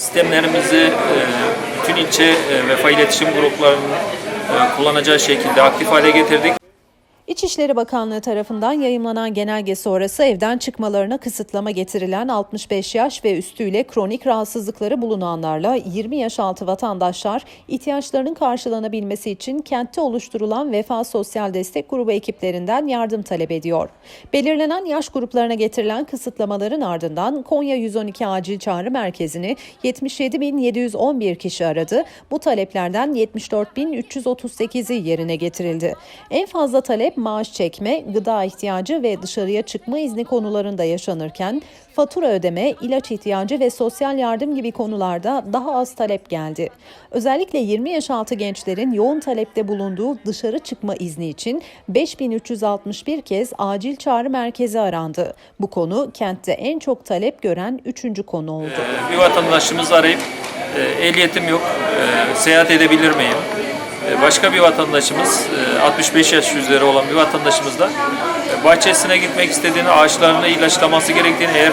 Sistemlerimizi e, bütün ilçe e, vefa iletişim gruplarının e, kullanacağı şekilde aktif hale getirdik. İçişleri Bakanlığı tarafından yayımlanan genelge sonrası evden çıkmalarına kısıtlama getirilen 65 yaş ve üstüyle kronik rahatsızlıkları bulunanlarla 20 yaş altı vatandaşlar ihtiyaçlarının karşılanabilmesi için kentte oluşturulan Vefa Sosyal Destek Grubu ekiplerinden yardım talep ediyor. Belirlenen yaş gruplarına getirilen kısıtlamaların ardından Konya 112 Acil Çağrı Merkezi'ni 77.711 kişi aradı. Bu taleplerden 74.338'i yerine getirildi. En fazla talep maaş çekme, gıda ihtiyacı ve dışarıya çıkma izni konularında yaşanırken fatura ödeme, ilaç ihtiyacı ve sosyal yardım gibi konularda daha az talep geldi. Özellikle 20 yaş altı gençlerin yoğun talepte bulunduğu dışarı çıkma izni için 5361 kez acil çağrı merkezi arandı. Bu konu kentte en çok talep gören üçüncü konu oldu. Bir vatandaşımız arayıp e, ehliyetim yok, e, seyahat edebilir miyim? E, Başka bir vatandaşımız, e, 65 yaş üzeri olan bir vatandaşımız da e, bahçesine gitmek istediğini, ağaçlarını ilaçlaması gerektiğini, eğer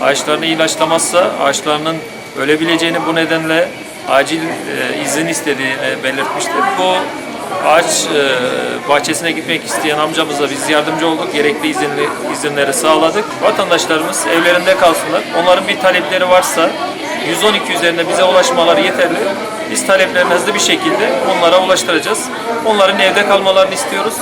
ağaçlarını ilaçlamazsa ağaçlarının ölebileceğini bu nedenle acil e, izin istediğini belirtmiştir. Bu ağaç e, bahçesine gitmek isteyen amcamıza biz yardımcı olduk. Gerekli izinli, izinleri sağladık. Vatandaşlarımız evlerinde kalsınlar. Onların bir talepleri varsa 112 üzerinde bize ulaşmaları yeterli. Biz taleplerini hızlı bir şekilde onlara ulaştıracağız. Onların evde kalmalarını istiyoruz.